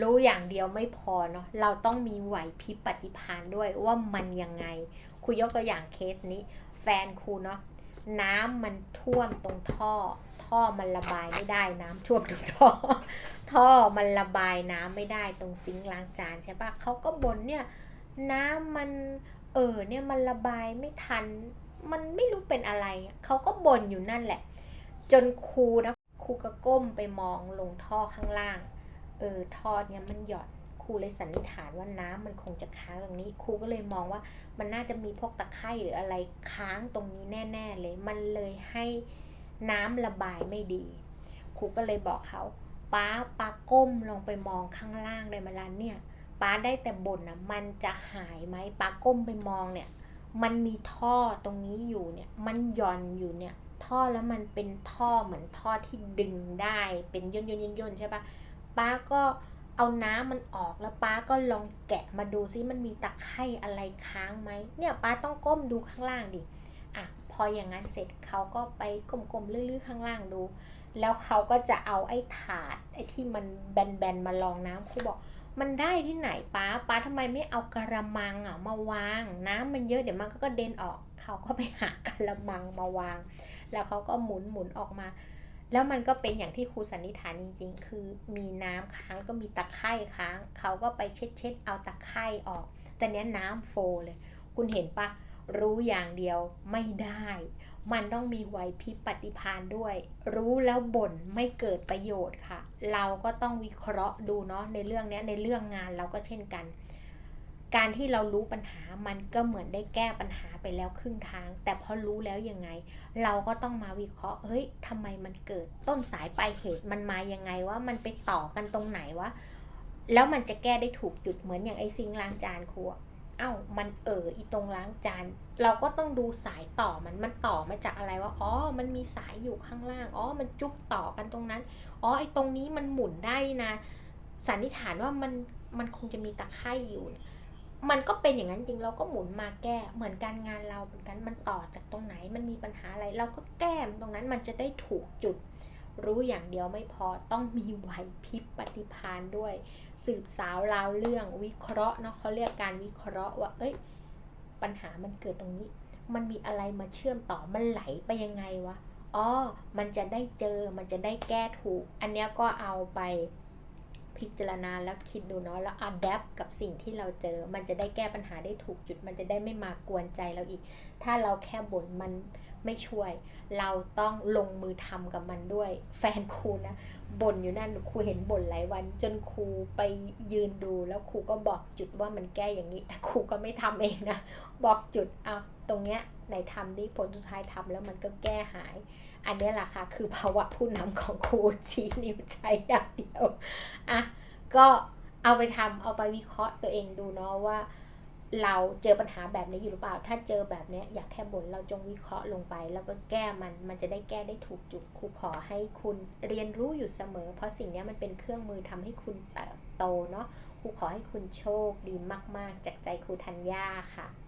รู้อย่างเดียวไม่พอเนาะเราต้องมีไหวพริบปฏิภาณด้วยว่ามันยังไงครูยกตัวอย่างเคสนี้ แฟนครูเนาะน้ำมันท่วมตรงท่อ ท่อมันระบายไม่ได้น้ำท่วมตรงท่อ ท่อมันระบายน้ำไม่ได้ตรงซิงค์ล้างจานใช่ปะเขาก็บ่นเนี่ยน้ำมันเออเนี่ยมันระบายไม่ทัน มันไม่รู้เป็นอะไร เขาก็บ่นอยู่นั่นแหละ จนครูนะครูก็ก้มไปมองลงท่อข้างล่าง เออท่อเนี่ยมันหย่อนครูเลยสันนิษฐานว่าน้ำมันคงจะค้างตรงนี้ครูก็เลยมองว่ามันน่าจะมีพวกตะไคร่หรืออะไรค้างตรงนี้แน่ ๆ เลย มันเลยให้น้ำระบายไม่ดีครูก็เลยบอกเขาป้าป้าก้มลงไปมองข้างล่างได้มาละเนี่ยป้าได้แต่บ่นนะมันจะหายไหมป้าก้มไปมองเนี่ย มันมีท่อตรงนี้อยู่เนี่ย มันหย่อนอยู่เนี่ย ท่อแล้วมันเป็นท่อเหมือนท่อที่ดึงได้เป็นย่นย่นย่นย่นใช่ปะ ป้าก็เอาน้ำมันออกแล้วป้าก็ลองแกะมาดูซิมันมีตะไคร่อะไรค้างไหมเนี่ยป้าต้องก้มดูข้างล่างดิอะพออย่างนั้นเสร็จเขาก็ไปกลมๆลื้อๆข้างล่างดู แล้วเขาก็จะเอาไอ้ถาดไอ้ที่มันแบนๆมาลองน้ำครูบอก มันได้ที่ไหนป้าป้าทำไมไม่เอากระมังอะมาวาง น้ำมันเยอะเดี๋ยวมันก็กระเด็นออก เขาก็ไปหากระมังมาวาง แล้วเขาก็หมุนหมุนออกมา แล้วมันก็เป็นอย่างที่ครูสันนิษฐานจริง ๆ คือมีน้ำค้างก็มีตะไคร่ค้าง เขาก็ไปเช็ดเช็ดเอาตะไคร่ออก แต่เนี้ยน้ำโฟเลย คุณเห็นปะรู้อย่างเดียวไม่ได้ มันต้องมีไหวพริบปฏิภาณด้วย รู้แล้วบ่นไม่เกิดประโยชน์ค่ะ เราก็ต้องวิเคราะห์ดูเนาะในเรื่องเนี้ยในเรื่องงานเราก็เช่นกัน การที่เรารู้ปัญหามันก็เหมือนได้แก้ปัญหาไปแล้วครึ่งทาง แต่พอรู้แล้วยังไง เราก็ต้องมาวิเคราะห์เฮ้ยทำไมมันเกิดต้นสายปลายเหตุมันมายังไงว่ามันไปต่อกันตรงไหนวะแล้วมันจะแก้ได้ถูกจุดเหมือนอย่างไอ้ซิงล้างจานครัวเอ้ามันเอออีตรงล้างจาน เราก็ต้องดูสายต่อมันมันต่อมาจากอะไรวะอ๋อ มันมีสายอยู่ข้างล่างอ๋อ มันจุกต่อกันตรงนั้นอ๋อไอ้ตรงนี้มันหมุนได้นะสันนิษฐานว่ามันมันคงจะมีตะไคร่อยู่ มันก็เป็นอย่างนั้นจริงเราก็หมุนมาแก้เหมือนการงานเราเหมือนกันมันต่อจากตรงไหน มันมีปัญหาอะไร เราก็แก้มตรงนั้นมันจะได้ถูกจุด รู้อย่างเดียวไม่พอต้องมีไหวพริบปฏิภาณด้วย สืบสาวราวเรื่องวิเคราะห์เนาะเขาเรียกการวิเคราะห์ว่า เอ้ย ปัญหามันเกิดตรงนี้ มันมีอะไรมาเชื่อมต่อมันไหลไปยังไงวะอ๋อมันจะได้เจอมันจะได้แก้ถูก อันนี้ก็เอาไป พิจารณาแล้วคิดดูเนาะแล้วอัดแอปกับสิ่งที่เราเจอ มันจะได้แก้ปัญหาได้ถูกจุด มันจะได้ไม่มากวนใจเราอีก ถ้าเราแค่บ่นมัน ไม่ช่วย เราต้องลงมือทำกับมันด้วย แฟนครูนะบ่นอยู่นั่นครูเห็นบ่นหลายวัน จนครูไปยืนดูแล้วครูก็บอกจุดว่ามันแก้อย่างนี้ แต่ครูก็ไม่ทำเองนะบอกจุดเอาตรงเนี้ยไหนทำดิผลสุดท้ายทำแล้วมันก็แก้หาย อันเนี้ยแหละค่ะคือภาวะผู้นำของครูชี้นิ้วใช้อย่างเดียวอะก็เอาไปทำเอาไปวิเคราะห์ตัวเองดูเนาะว่า เราเจอปัญหาแบบนี้อยู่หรือเปล่า ถ้าเจอแบบนี้อยากแค่บ่นเราจงวิเคราะห์ลงไป แล้วก็แก้มัน มันจะได้แก้ได้ถูกจุดครูขอให้คุณเรียนรู้อยู่เสมอ เพราะสิ่งนี้มันเป็นเครื่องมือทำให้คุณเติบโตเนาะครูขอให้คุณโชคดีมาก ๆ จากใจครูธัญญาค่ะ